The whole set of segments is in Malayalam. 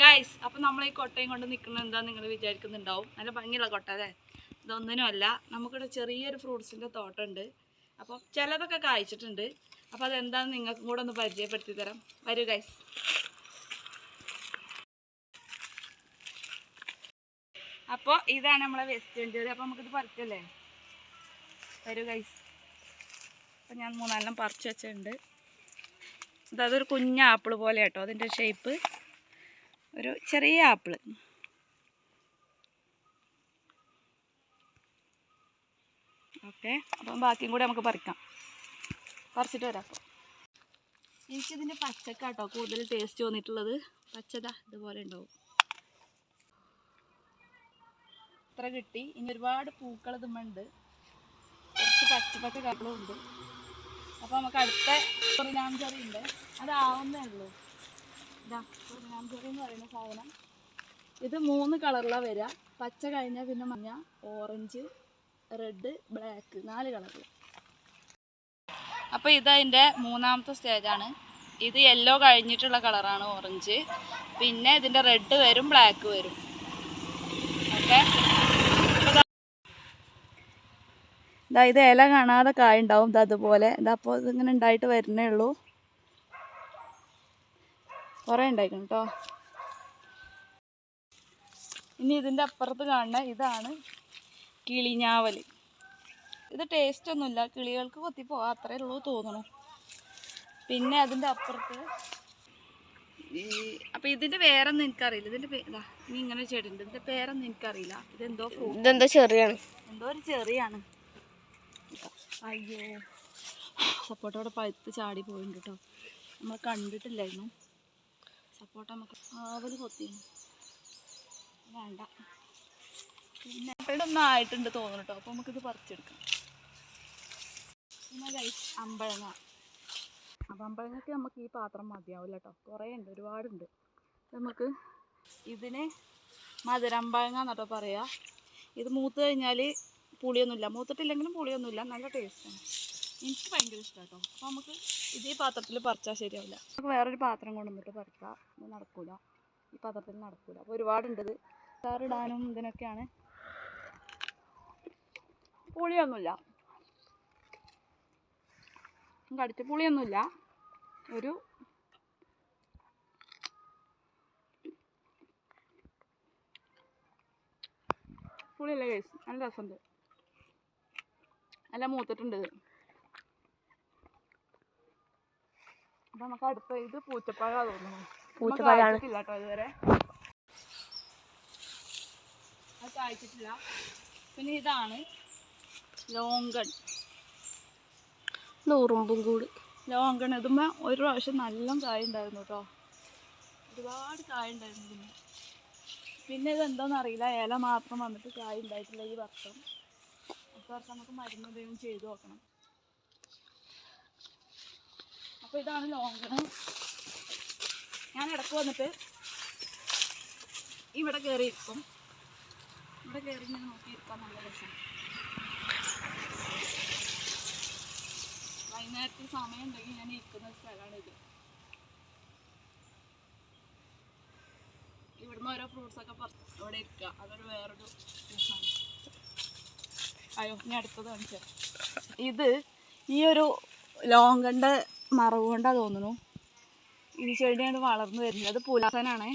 ഗൈസ് അപ്പം നമ്മൾ ഈ കൊട്ടയും കൊണ്ട് നിൽക്കുന്നത് എന്താ നിങ്ങൾ വിചാരിക്കുന്നുണ്ടാവും. നല്ല ഭംഗിയുള്ള കൊട്ട അല്ലേ? ഇതൊന്നിനുമല്ല നമുക്കിവിടെ ചെറിയൊരു ഫ്രൂട്ട്സിന്റെ തോട്ടമുണ്ട് അപ്പം ചിലതൊക്കെ കായ്ച്ചിട്ടുണ്ട്. അപ്പോൾ അതെന്താണെന്ന് നിങ്ങൾക്കും കൂടെ ഒന്ന് പരിചയപ്പെടുത്തി തരാം. വരൂ ഗൈസ് അപ്പോൾ ഇതാണ് നമ്മളെ വെസ്റ്റ് ഇൻഡ്യ അപ്പോൾ നമുക്കിത് പറിക്കല്ലേ? വരൂ ഗൈസ് അപ്പം ഞാൻ മൂന്നാലെണ്ണം പറിച്ച് വെച്ചിട്ടുണ്ട്. അതൊരു കുഞ്ഞ ആപ്പിൾ പോലെ കേട്ടോ. അതിന്റെ ഷേപ്പ് ഒരു ചെറിയ ആപ്പിൾ ഓക്കെ അപ്പം ബാക്കിയും കൂടെ നമുക്ക് പറിക്കാം. പറിച്ചിട്ട് വരാം അപ്പോൾ എനിക്കിതിന്റെ പച്ചക്കാട്ടോ കൂടുതൽ ടേസ്റ്റ് തോന്നിയിട്ടുള്ളത്. പച്ചതാ ഇതുപോലെ ഉണ്ടാവും. ഇത്ര കിട്ടി. ഇനി ഒരുപാട് പൂക്കൾ ഇതുമുണ്ട് കുറച്ച് പച്ച പച്ച കപ്പളും ഉണ്ട് അപ്പോൾ നമുക്ക് അടുത്ത ചെറിയ ചെറി ഉണ്ട് അതാവുന്നേ ഉള്ളൂ. പറയുന്ന സാധനം. ഇത് മൂന്ന് കളറിലാണ് വരിക പച്ച കഴിഞ്ഞാൽ പിന്നെ മഞ്ഞ ഓറഞ്ച് റെഡ് ബ്ലാക്ക് നാല് കളറിൽ അപ്പോൾ ഇതതിന്റെ മൂന്നാമത്തെ സ്റ്റേജാണ് ഇത് യെല്ലോ കഴിഞ്ഞിട്ടുള്ള കളറാണ് ഓറഞ്ച് പിന്നെ ഇതിന്റെ റെഡ് വരും ബ്ലാക്ക് വരും. ഓക്കെ? ഇതാ ഇത് ഇല കാണാതെ കായ ഉണ്ടാവും. ഇത് അതുപോലെ. ഇതാ അപ്പോൾ ഇതിങ്ങനെ ഉണ്ടായിട്ട് വരുന്നേ ഉള്ളൂ. കുറേ ഉണ്ടായിരിക്കണം കേട്ടോ ഇനി ഇതിന്റെ അപ്പുറത്ത് കാണുന്ന ഇതാണ് കിളിഞ്ഞാവൽ ഇത് ടേസ്റ്റ് ഒന്നുമില്ല. കിളികൾക്ക് കൊത്തിപ്പോവാ അത്രേ ഉള്ളൂ തോന്നണം. പിന്നെ അതിന്റെ അപ്പുറത്ത് ഈ അപ്പം ഇതിന്റെ പേരൊന്നും എനിക്കറിയില്ല. ഇതിന്റെ പേരാ ഇതാ ഇനി ഇങ്ങനെ ചെടിയുണ്ട്. ഇതിന്റെ പേരൊന്നും എനിക്കറിയില്ല. ഇതെന്തോ ഇതെന്തോ ഇതെന്താ ചെറിയാണ്. എന്തോ ഒരു ചെറിയാണ്. അയ്യോ സപ്പോർട്ടോടെ പഴുത്ത് ചാടി പോയിട്ടുണ്ട് കേട്ടോ നമ്മൾ കണ്ടിട്ടില്ലായിരുന്നു. സപ്പോട്ട നമുക്ക് ആവൽ കൊത്തിയാണ് വേണ്ട. പിന്നെ ഇതൊന്നും ആയിട്ടുണ്ട് തോന്നുന്നു കേട്ടോ നമുക്കിത് പറിച്ചെടുക്കാം. പിന്നെ അമ്പഴങ്ങ. അപ്പം അമ്പഴങ്ങക്ക് നമുക്ക് ഈ പാത്രം മതിയാവില്ല കേട്ടോ കുറേ ഉണ്ട് ഒരുപാടുണ്ട്. നമുക്ക് ഇതിന് മധുരമ്പഴങ്ങ എന്നിട്ടോ പറയാ. ഇത് മൂത്ത് കഴിഞ്ഞാൽ പുളിയൊന്നുമില്ല. മൂത്തിട്ടില്ലെങ്കിലും പുളിയൊന്നുമില്ല. നല്ല ടേസ്റ്റാണ് എനിക്ക് ഭയങ്കര ഇഷ്ടമാണ് കേട്ടോ അപ്പോൾ നമുക്ക് ഇതേ പാത്രത്തിൽ പറിച്ചാൽ ശരിയാവില്ല. നമുക്ക് വേറൊരു പാത്രം കൊണ്ടുവന്നിട്ട് പറിക്കാം. നടക്കൂല. ഈ പാത്രത്തിൽ നടക്കൂല. അപ്പോൾ ഒരുപാടുണ്ട് സാറിടാനും ഇതിനൊക്കെയാണ്. പുളിയൊന്നുമില്ല. കടിച്ച പുളിയൊന്നുമില്ല. ഒരു പുളിയല്ല കേസ് നല്ല രസമുണ്ട്. നല്ല മൂത്തിട്ടുണ്ട് അപ്പൊ നമുക്ക് അടുത്ത ഇത് പൂച്ചപ്പഴാ തോന്നുന്നു. പൂച്ചപ്പഴാണ്. കേട്ടോ ഇതുവരെ. അത് കായ്ച്ചിട്ടില്ല. പിന്നെ ഇതാണ് ലോങ്കൺ. ഉറുമ്പും കൂടി. ലോങ്കൺ. ഇതുമ്മ ഒരു പ്രാവശ്യം നല്ല കായ ഉണ്ടായിരുന്നു കേട്ടോ ഒരുപാട് കായ ഉണ്ടായിരുന്നു പിന്നെ പിന്നെ ഇത് എന്താണെന്ന് അറിയില്ല. ഇല മാത്രം വന്നിട്ട് കായ ഉണ്ടായിട്ടില്ല ഈ വർഷം. അടുത്ത വർഷം നമുക്ക് മരുന്ന് എന്തെങ്കിലും ചെയ്തു നോക്കണം. അപ്പോൾ ഇതാണ് ലോങ്കണ് ഞാൻ ഇടയ്ക്ക് വന്നിട്ട് ഇവിടെ കയറി ഇരിക്കും ഇവിടെ കയറി ഇങ്ങനെ നോക്കിയിരിക്കാൻ നല്ല രസം വൈകുന്നേരത്തിൽ സമയം ഉണ്ടെങ്കിൽ ഞാൻ ഇരിക്കുന്ന സ്ഥലമാണ് ഇത്. ഇവിടുന്ന് ഓരോ ഫ്രൂട്ട്സ് ഒക്കെ പറിച്ച് ഇവിടെ ഇരിക്കുക. അതൊരു വേറൊരു രസമാണ് അയ്യോ ഞാൻ അടുത്തത് കാണിച്ചു. ഇത് ഈ ഒരു ലോങ്കന്റെ മറവ് കൊണ്ടാണ് തോന്നുന്നു. ഈ ചെടിയാണ് വളർന്നു വരുന്നത് പുലാസനാണേ.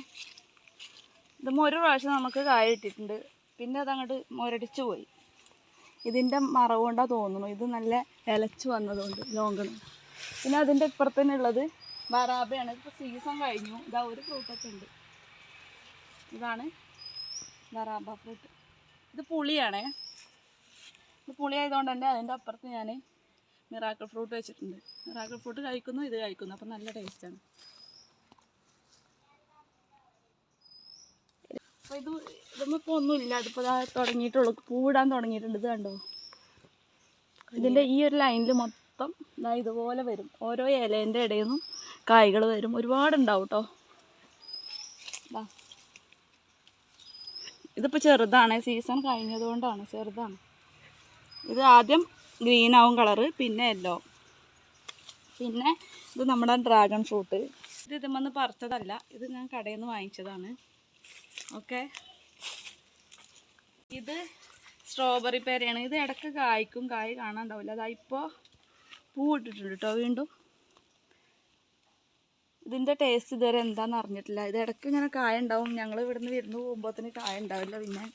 ഇത് ഒരു പ്രാവശ്യം നമുക്ക് കായ ഇട്ടിട്ടുണ്ട്. പിന്നെ അതങ്ങോട്ട് മുരടിച്ചു പോയി. ഇതിന്റെ മറവ് കൊണ്ടാണ് തോന്നുന്നു. ഇത് നല്ല ഇലച്ചു വന്നതുകൊണ്ട് ലോങ്കണ് പിന്നെ അതിന്റെ ഇപ്പുറത്ത് തന്നെ ഉള്ളത് വറാബയാണ് ഇപ്പോൾ സീസൺ കഴിഞ്ഞു. ഇതാ ഒരു ഫ്രൂട്ടൊക്കെ ഉണ്ട്. ഇതാണ് വറാബ ഫ്രൂട്ട് ഇത് പുളിയാണേ. ഇത് പുളിയായതുകൊണ്ട് തന്നെ അതിന്റെ അപ്പുറത്ത് ഞാൻ മിറാക്കിൾ ഫ്രൂട്ട് വെച്ചിട്ടുണ്ട്. മിറാക്കിൾ ഫ്രൂട്ട് കഴിക്കുന്നു ഇത് കഴിക്കുന്നു. അപ്പം നല്ല ടേസ്റ്റാണ്. അപ്പോൾ ഇത് ഇതൊന്നും ഇപ്പോൾ ഒന്നുമില്ല. അതിപ്പോൾ ഇതാ തുടങ്ങിയിട്ടുള്ളൂ. പൂവിടാൻ തുടങ്ങിയിട്ടുണ്ട്. ഇത് കണ്ടോ? ഇതിന്റെ ഈ ഒരു ലൈനിൽ മൊത്തം ഇതാ ഇതുപോലെ വരും. ഓരോ ഇലേന്റെ ഇടയിൽ നിന്നും കായ്കൾ വരും. ഒരുപാടുണ്ടാവും കേട്ടോ ഇതാ ഇതിപ്പോൾ ചെറുതാണ്. സീസൺ കഴിഞ്ഞതുകൊണ്ടാണ് ചെറുതാണ്. ഇത് ആദ്യം ഗ്രീൻ ആവും കളറ് പിന്നെ യെല്ലോ. പിന്നെ ഇത് നമ്മുടെ ഡ്രാഗൺ ഫ്രൂട്ട്. ഇത് ഇതുമെന്ന് പറിച്ചതല്ല ഇത് ഞാൻ കടയിൽ നിന്ന് വാങ്ങിച്ചതാണ്. ഓക്കെ. ഇത് സ്ട്രോബെറി പേരയാണ്. ഇത് ഇടയ്ക്ക് കായ്ക്കും കായ് കാണാണ്ടാവില്ല അതാ ഇപ്പോൾ പൂ ഇട്ടിട്ടുണ്ട് കേട്ടോ വീണ്ടും. ഇതിന്റെ ടേസ്റ്റ് ഇതുവരെ എന്താണെന്ന് അറിഞ്ഞിട്ടില്ല. ഇത് ഇടയ്ക്ക് ഇങ്ങനെ കായ ഉണ്ടാവും. ഞങ്ങൾ ഇവിടുന്ന് വിരുന്ന് പോകുമ്പോഴത്തേന് കായ ഉണ്ടാവില്ല പിന്നെ.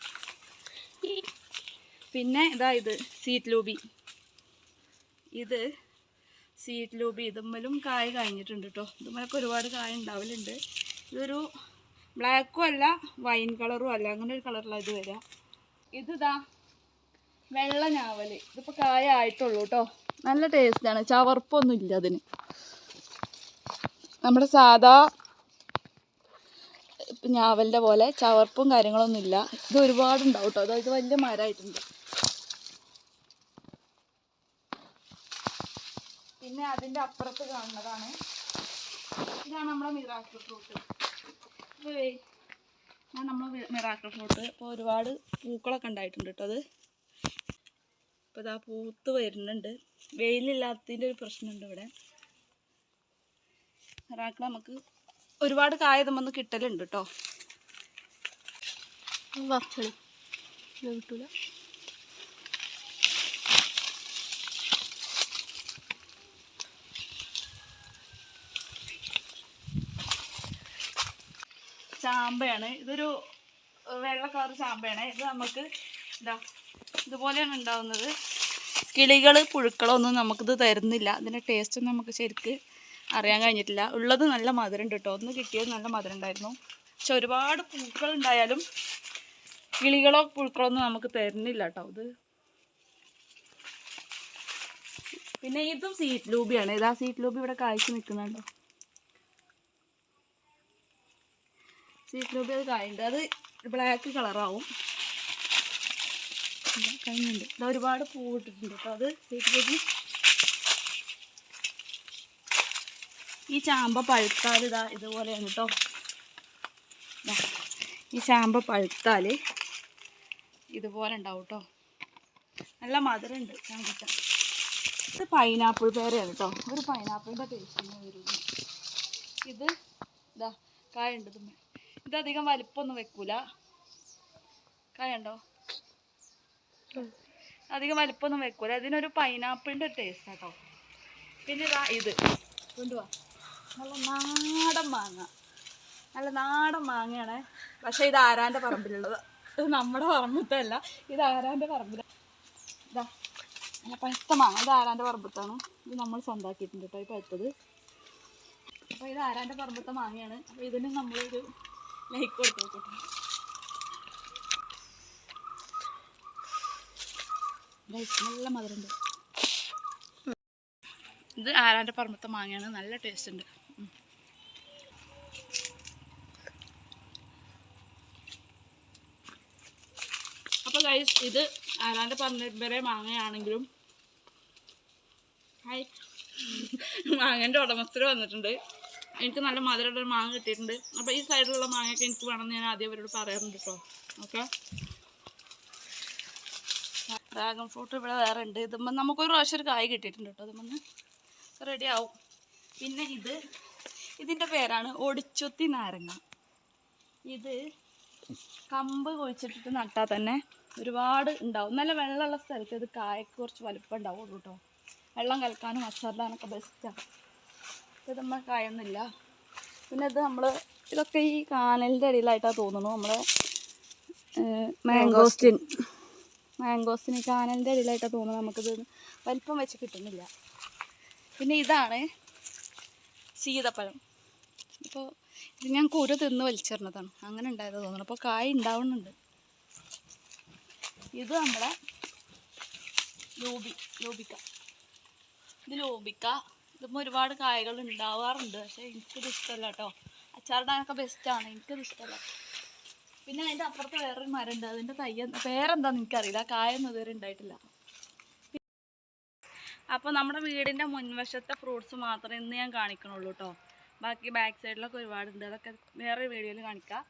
പിന്നെ ഇതാ ഇത് സീറ്റ് ലൂബി ഇത് സീറ്റ് ലൂബി ഇതുമ്മലും കായ കഴിഞ്ഞിട്ടുണ്ട് കേട്ടോ ഇതുമ്മലൊക്കെ ഒരുപാട് കായ ഉണ്ടാവലുണ്ട്. ഇതൊരു ബ്ലാക്കും അല്ല വൈൻ കളറും അല്ല. അങ്ങനെ ഒരു കളറിലാണ് ഇത് വരിക ഇതിതാ വെള്ള ഞാവൽ ഇതിപ്പോൾ കായ ആയിട്ടുള്ളൂ കേട്ടോ നല്ല ടേസ്റ്റാണ് ചവർപ്പൊന്നും ഇല്ല അതിന്. നമ്മുടെ സാധാ ഞാവലിന്റെ പോലെ ചവർപ്പും കാര്യങ്ങളൊന്നും ഇല്ല. ഇത് ഒരുപാടുണ്ടാവും കേട്ടോ അതായത് വലിയ മരമായിട്ടുണ്ട് പിന്നെ അതിന്റെ അപ്പുറത്ത് കാണുന്നതാണ്. ഇതാണ് നമ്മുടെ മിറാക്കിൾ ഫ്രൂട്ട്. ഞാൻ നമ്മൾ മിറാക്കിൾ ഫ്രൂട്ട്. ഇപ്പോൾ ഒരുപാട് പൂക്കളൊക്കെ ഉണ്ടായിട്ടുണ്ട് കേട്ടോ അത്. ഇപ്പോൾ ഇതാ പൂത്ത് വരുന്നുണ്ട്. വെയിലില്ലാത്തതിന്റെ ഒരു പ്രശ്നമുണ്ട് ഇവിടെ. മിറാക്കിൾ നമുക്ക് ഒരുപാട് കായ നമുക്ക് കിട്ടലുണ്ട് കേട്ടോ. കിട്ടൂല. ചാമ്പയാണ്. ഇതൊരു വെള്ള കളർ ചാമ്പയാണ്. ഇത് നമുക്ക് ഇതാ ഇതുപോലെയാണ് ഉണ്ടാവുന്നത്. കിളികൾ പുഴുക്കളൊന്നും നമുക്കിത് തരുന്നില്ല. അതിന്റെ ടേസ്റ്റ് നമുക്ക് ശരിക്ക് അറിയാൻ കഴിഞ്ഞിട്ടില്ല. ഉള്ളത് നല്ല മധുരം കിട്ടും. ഒന്ന് കിട്ടിയത് നല്ല മധുരം ഉണ്ടായിരുന്നു പക്ഷെ ഒരുപാട് പൂക്കൾ ഉണ്ടായാലും കിളികളോ പുഴുക്കളോ ഒന്നും നമുക്ക് തരുന്നില്ല കേട്ടോ ഇത്. പിന്നെ ഇതും സീറ്റ് ലൂബിയാണ് ഇതാ സീറ്റ് ലൂബി ഇവിടെ കായ്ച്ചു നിൽക്കുന്നുണ്ടോ. സീറ്റ് ലൂബി അത് കായുണ്ട് അത് ബ്ലാക്ക് കളറാവും കഴിഞ്ഞുണ്ട് ഇത് ഒരുപാട് പൂവിട്ടിട്ടുണ്ട് അപ്പോൾ അത് സീറ്റ് ലൂബി ഈ ചാമ്പ പഴുത്താൽ ഇതാ ഇതുപോലെയാണ് കേട്ടോ ഈ ചാമ്പ പഴുത്താൽ ഇതുപോലെ ഉണ്ടാവും കേട്ടോ നല്ല മധുരമുണ്ട് ചാമ്പക്ക ഇത് പൈനാപ്പിൾ പേരയാണ് കേട്ടോ ഒരു പൈനാപ്പിളിന്റെ ടേസ്റ്റ് വരുള്ളൂ ഇത് ഇതാ കായുണ്ട് ഇതുമ്മേ. ഇതധികം വലിപ്പമൊന്നും വെക്കൂല. കണ്ടോ? അധികം വലിപ്പമൊന്നും വെക്കൂല. ഇതിനൊരു പൈനാപ്പിളിന്റെ ടേസ്റ്റ് കേട്ടോ പിന്നെ ഇതാ ഇത്. കൊണ്ടുവാ. നല്ല നാടൻ മാങ്ങ. നല്ല നാടൻ മാങ്ങയാണ്. പക്ഷേ ഇത് ആരാന്റെ പറമ്പിലുള്ളത്? ഇത് നമ്മുടെ പറമ്പത്തെ അല്ല ഇത് ആരാന്റെ പറമ്പില? ഇതാ നല്ല പഴുത്ത മാങ്ങ. ഇത് ആരാന്റെ പറമ്പത്താണ്? ഇത് നമ്മൾ സ്വന്തമാക്കിയിട്ടുണ്ട് കേട്ടോ ഈ പഴുത്തത് അപ്പോൾ ഇത് ആരാന്റെ പറമ്പത്തെ മാങ്ങയാണ്. അപ്പോൾ ഇതിന് നമ്മളൊരു ലൈക്ക് കൊടുത്തു നോക്കട്ടെ നല്ല മധുരമുണ്ട്. ഇത് ആരാന്റെ പറമ്പത്തെ മാങ്ങയാണ്. നല്ല ടേസ്റ്റ് ഉണ്ട്. അപ്പൊ അപ്പോൾ ഗൈസ് ഇത് ആരാന്റെ പറമ്പരെ മാങ്ങയാണെങ്കിലും ഹായ് മാങ്ങന്റെ ഉടമസ്ഥർ വന്നിട്ടുണ്ട്. എനിക്ക് നല്ല മധുരമുള്ള ഒരു മാങ്ങ കിട്ടിയിട്ടുണ്ട്. അപ്പോൾ ഈ സൈഡിലുള്ള മാങ്ങയൊക്കെ എനിക്ക് വേണമെന്ന് ഞാൻ ആദ്യം അവരോട് പറയാറുണ്ട് കേട്ടോ ഓക്കെ? ഡ്രാഗൺ ഫ്രൂട്ട് ഇവിടെ വേറെ ഉണ്ട്. ഇതുമ്പോൾ നമുക്കൊരു പ്രാവശ്യം ഒരു കായ് കിട്ടിയിട്ടുണ്ട് കേട്ടോ ഇതുമ്പോൾ റെഡി ആവും. പിന്നെ ഇത് ഇതിന്റെ പേരാണ് ഒടിച്ചുത്തി നാരങ്ങ. ഇത് കമ്പ് കുഴിച്ചിട്ടിട്ട് നട്ടാൽ തന്നെ ഒരുപാട് ഉണ്ടാവും. നല്ല വെള്ളമുള്ള സ്ഥലത്ത് ഇത് കായക്ക് കുറച്ച് വലുപ്പം ഉണ്ടാവുള്ളൂ കേട്ടോ വെള്ളം കലക്കാനും അച്ചാറിടാനൊക്കെ ബെസ്റ്റാണ് നമ്മൾ കായൊന്നുമില്ല പിന്നെ ഇത് നമ്മൾ ഇതൊക്കെ ഈ കാനലിന്റെ ഇടയിലായിട്ടാണ് തോന്നുന്നു. നമ്മൾ മാംഗോസ്റ്റിൻ. ഈ കാനലിന്റെ ഇടയിലായിട്ടാണ് തോന്നുന്നത് നമുക്കിത് വലിപ്പം വെച്ച് കിട്ടുന്നില്ല. പിന്നെ ഇതാണ് സീതപ്പഴം ഇപ്പോൾ ഇത് ഞാൻ കുരു തിന്ന് വലിച്ചെറിഞ്ഞതാണ്. അങ്ങനെ ഉണ്ടായത് തോന്നുന്നു. അപ്പോൾ കായ ഉണ്ടാവുന്നുണ്ട് ഇത് നമ്മളെ ലോബി ലോബിക്ക. ഇത് ലോബിക്ക. ഇതിപ്പോൾ ഒരുപാട് കായകൾ ഉണ്ടാവാറുണ്ട്. പക്ഷേ എനിക്കിത് ഇഷ്ടമല്ല കേട്ടോ അച്ചാറിടാനൊക്കെ ബെസ്റ്റാണ് എനിക്കത് ഇഷ്ടമല്ല പിന്നെ അതിന്റെ അപ്പുറത്ത് വേറൊരു മരം ഉണ്ട് അതിന്റെ തയ്യ പേരെന്താന്ന് എനിക്കറിയില്ല. കായൊന്നും ഇതുവരെ ഉണ്ടായിട്ടില്ല. അപ്പോൾ നമ്മുടെ വീടിന്റെ മുൻവശത്തെ ഫ്രൂട്ട്സ് മാത്രമേ ഇന്ന് ഞാൻ കാണിക്കണുള്ളൂ കേട്ടോ ബാക്കി ബാക്ക് സൈഡിലൊക്കെ ഒരുപാടുണ്ട്. അതൊക്കെ വേറെ വീഡിയോയിൽ കാണിക്കാം.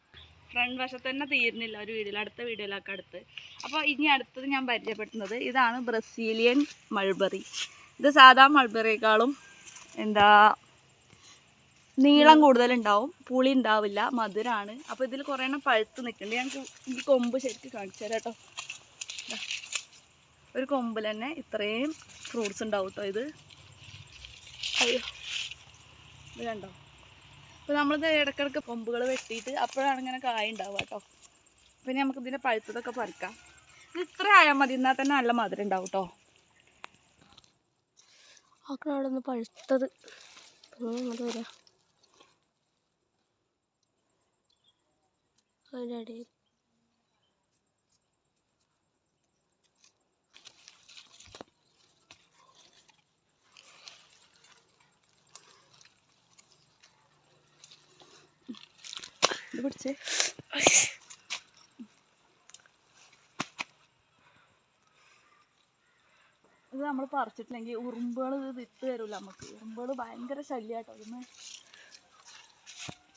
ഫ്രണ്ട് വശത്ത് തന്നെ തീരുന്നില്ല. ഒരു വീഡിയോയിൽ അടുത്ത വീഡിയോയിലൊക്കെ അടുത്ത്. അപ്പോൾ ഇനി അടുത്തത് ഞാൻ പരിചയപ്പെടുത്തുന്നത് ഇതാണ് ബ്രസീലിയൻ മൾബറി ഇത് സാധാ മൾബറിയേക്കാളും എന്താ നീളം കൂടുതലുണ്ടാവും പുളി ഉണ്ടാവില്ല മധുരമാണ് അപ്പോൾ ഇതിൽ കുറേ എണ്ണം പഴുത്ത് നിൽക്കുന്നുണ്ട് ഞങ്ങൾക്ക് ഈ കൊമ്പ് ശരിക്കും കാണിച്ചു തരാം കേട്ടോ ഒരു കൊമ്പിൽ തന്നെ ഇത്രയും ഫ്രൂട്ട്സ് ഉണ്ടാവും കേട്ടോ ഇത്. അയ്യോ ഇത് കണ്ടോ? അപ്പോൾ നമ്മളിത് ഇടയ്ക്കിടയ്ക്ക് കൊമ്പുകൾ വെട്ടിയിട്ട് അപ്പോഴാണ് ഇങ്ങനെ കായ ഉണ്ടാവുക കേട്ടോ പിന്നെ നമുക്ക് ഇതിന്റെ പഴുത്തതൊക്കെ പറിക്കാം. ഇത് ഇത്ര ആയാൽ മതി എന്നാൽ തന്നെ നല്ല മധുരം ഉണ്ടാവും കേട്ടോ ഒക്കെ അവിടെ ഒന്ന് പഴുത്തത്. ഇങ്ങോട്ട് വരാം. അതിന്റെ ഇടയിൽ ഇത് പിടിച്ചേ ഇത് നമ്മൾ പറിച്ചിട്ടില്ലെങ്കിൽ ഉറുമ്പുകൾ ഇത് തരൂല നമുക്ക്. ഉറുമ്പുകൾ ഭയങ്കര ശല്യാട്ടോ. ഇന്ന്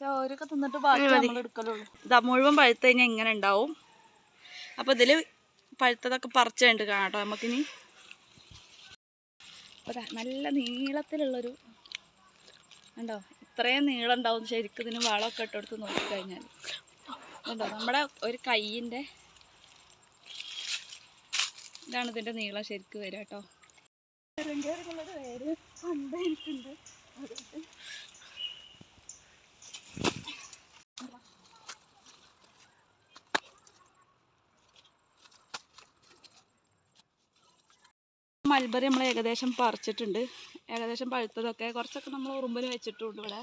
ചോരൊക്കെ തിന്നിട്ട് ബാക്കി നമ്മൾ എടുക്കലുള്ളൂ. ഇതാ മുഴുവൻ പഴുത്ത് കഴിഞ്ഞാൽ ഇങ്ങനെ ഉണ്ടാവും അപ്പോൾ ഇതിൽ പഴുത്തതൊക്കെ പറിച്ചുണ്ട് കാണാട്ടോ നമുക്കിനി ദാ നല്ല നീളത്തിലുള്ളൊരു ഉണ്ടോ ഇത്രയും നീളം ഉണ്ടാവും ശരിക്കും ഇതിന് വളമൊക്കെ ഇട്ടെടുത്ത് നോക്കിക്കഴിഞ്ഞാൽ ഉണ്ടോ നമ്മുടെ ഒരു കയ്യിന്റെ ഇതാണ് ഇതിന്റെ നീളം ശരിക്കും വരിക കേട്ടോ എനിക്കുണ്ട്. അതുകൊണ്ട് മൽബറി നമ്മൾ ഏകദേശം പറിച്ചിട്ടുണ്ട്. ഏകദേശം പഴുത്തതൊക്കെ കുറച്ചൊക്കെ നമ്മൾ ഉറുമ്പിൽ വെച്ചിട്ടുണ്ട് ഇവിടെ.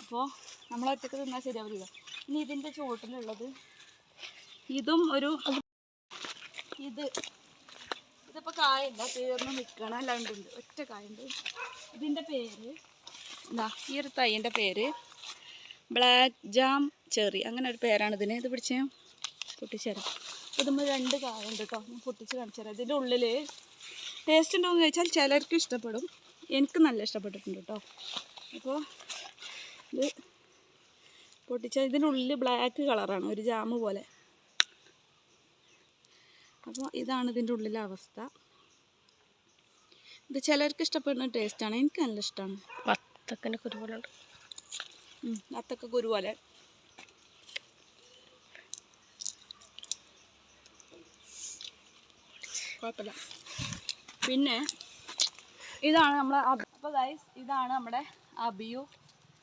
അപ്പോൾ നമ്മൾ ഒറ്റയ്ക്ക് തിന്നാൽ ശരിയാവില്ല. ഇനി ഇതിന്റെ ചുവട്ടിലുള്ളത് ഇതും ഒരു ഇത് ഇതിപ്പോൾ കായുണ്ട് തീർന്ന് നിൽക്കണം അല്ലാണ്ടുണ്ട്. ഒറ്റ കായുണ്ട്. ഇതിന്റെ പേര് എന്താ ഈ ഒരു തൈന്റെ പേര് ബ്ലാക്ക് ജാം ചെറി. അങ്ങനെ ഒരു പേരാണ് ഇതിന്. ഇത് പിടിച്ച് ഞാൻ പൊട്ടിച്ചുതരാം ഇതുമ്പോൾ രണ്ട് കായുണ്ട് കേട്ടോ ഞാൻ പൊട്ടിച്ച് കാണിച്ചു തരാം. ഇതിന്റെ ഉള്ളിൽ ടേസ്റ്റ് ഉണ്ടോ എന്ന് ചോദിച്ചാൽ ചിലർക്ക് ഇഷ്ടപ്പെടും. എനിക്ക് നല്ല ഇഷ്ടപ്പെട്ടിട്ടുണ്ട് കേട്ടോ അപ്പോൾ ഇത് പൊട്ടിച്ച ഇതിന്റെ ഉള്ളിൽ ബ്ലാക്ക് കളറാണ് ഒരു ജാമ് പോലെ. അപ്പോൾ ഇതാണ് ഇതിന്റെ ഉള്ളിലെ അവസ്ഥ. ഇത് ചിലർക്ക് ഇഷ്ടപ്പെടുന്ന ടേസ്റ്റാണ് എനിക്ക് നല്ല ഇഷ്ടമാണ് വത്തക്കന്റെ കുരുപോലെ വത്തക്ക കുരുപോലെ കുരു പോലെ കുഴപ്പമില്ല. പിന്നെ ഇതാണ് നമ്മളെ അപ്പോൾ ഗൈസ് ഇതാണ് നമ്മുടെ അബിയു.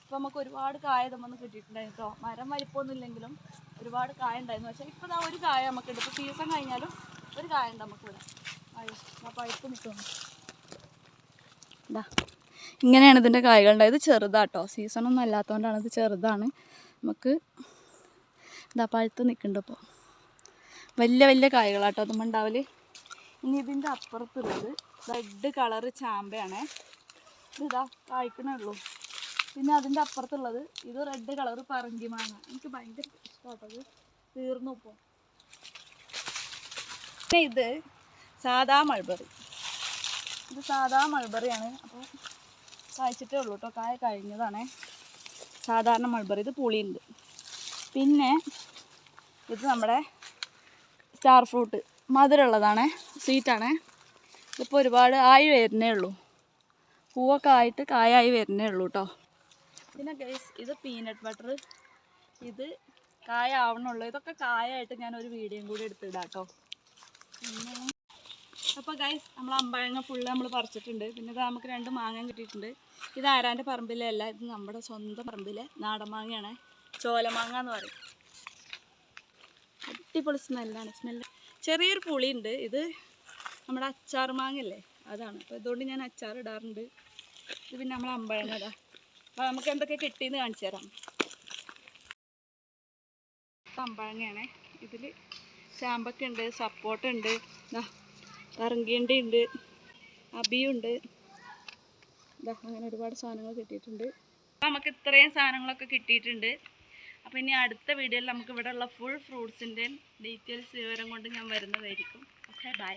ഇപ്പോൾ നമുക്ക് ഒരുപാട് കായ നമ്മൾ കിട്ടിയിട്ടുണ്ടായിരുന്നു കേട്ടോ. മരം വലിപ്പമൊന്നുമില്ലെങ്കിലും ഒരുപാട് കായ ഉണ്ടായിരുന്നു. പക്ഷേ ഇപ്പോൾ ഒരു കായ നമുക്ക് ഉണ്ട് ഇപ്പോൾ സീസൺ കഴിഞ്ഞാലും ഒരു കായ ഉണ്ട് ആ നിൽക്കുന്നു. ഇതാ ഇങ്ങനെയാണ് ഇതിന്റെ കായകൾ ഉണ്ടായത് ചെറുതാട്ടോ. സീസണൊന്നും അല്ലാത്തതുകൊണ്ടാണ് ഇത് ചെറുതാണ്. നമുക്ക് ഇതാ പഴുത്ത് നിൽക്കുന്നുണ്ട് ഇപ്പോൾ വലിയ വലിയ കായകളാട്ടോ അതുമ്പോൾ ഉണ്ടാവൽ. ഇനി ഇതിന്റെ അപ്പുറത്തുള്ളത് റെഡ് കളറ് ചാമ്പയാണ്. ഇതാ കായ്ക്കണേ ഉള്ളൂ. പിന്നെ അതിന്റെ അപ്പുറത്തുള്ളത് ഇത് റെഡ് കളറ് പറങ്കി മാങ്ങ എനിക്ക് ഭയങ്കര ഇഷ്ടമാട്ടോ ഇത്. തീർന്നു ഇപ്പോൾ പിന്നെ ഇത് സാദാ മൾബറി ഇത് സാദാ മൾബറിയാണ് അപ്പോൾ കായ്ച്ചിട്ടേ ഉള്ളൂ കേട്ടോ കായ കഴിഞ്ഞതാണ്. സാധാരണ മൾബറി ഇത് പുളിയുണ്ട്. പിന്നെ ഇത് നമ്മുടെ സ്റ്റാർ ഫ്രൂട്ട് മധുരമുള്ളതാണ്. സ്വീറ്റാണ് ഇതിപ്പോൾ ഒരുപാട് ആയി വരുന്നേ ഉള്ളൂ. പൂവൊക്കെ ആയിട്ട് കായായി വരുന്നേ ഉള്ളൂ കേട്ടോ പിന്നെ ഗൈസ് ഇത് പീനട്ട് ബട്ടർ ഇത് കായ ആവണുള്ളൂ. ഇതൊക്കെ കായായിട്ട് ഞാനൊരു വീഡിയോയും കൂടി എടുത്തിടാം കേട്ടോ അപ്പോൾ ഗൈസ് നമ്മൾ അമ്പഴങ്ങ ഫുള്ള് നമ്മൾ പറിച്ചിട്ടുണ്ട്. പിന്നെ ഇത് നമുക്ക് രണ്ട് മാങ്ങ കിട്ടിയിട്ടുണ്ട്. ഇത് ആരാന്റെ പറമ്പിലെ അല്ല ഇത് നമ്മുടെ സ്വന്തം പറമ്പിലെ നാടൻ മാങ്ങയാണ്. ചോലമാങ്ങ എന്ന് പറയും. അടിപൊളി സ്മെല്ലാണ് സ്മെല്ല് ചെറിയൊരു പുളിയുണ്ട്. ഇത് നമ്മുടെ അച്ചാർ മാങ്ങല്ലേ അതാണ്. അപ്പോൾ ഇതുകൊണ്ട് ഞാൻ അച്ചാർ ഇടാറുണ്ട്. ഇത് പിന്നെ നമ്മൾ അമ്പഴങ്ങ അതാ അപ്പോൾ നമുക്ക് എന്തൊക്കെ കിട്ടിയെന്ന് കാണിച്ചു തരാം. അമ്പഴങ്ങയാണേ. ഇതിൽ ചാമ്പക്ക ഉണ്ട് സപ്പോട്ട ഉണ്ട് ഇതാ പറങ്കിണ്ടി ഉണ്ട് അബിയുണ്ട് അങ്ങനെ ഒരുപാട് സാധനങ്ങൾ കിട്ടിയിട്ടുണ്ട്. അപ്പോൾ നമുക്ക് ഇത്രയും സാധനങ്ങളൊക്കെ കിട്ടിയിട്ടുണ്ട്. അപ്പോൾ ഇനി അടുത്ത വീഡിയോയിൽ നമുക്ക് ഇവിടെ ഉള്ള ഫുൾ ഫ്രൂട്ട്സിന്റെയും ഡീറ്റെയിൽസ് വിവരം കൊണ്ട് ഞാൻ വരുന്നതായിരിക്കും. Okay bye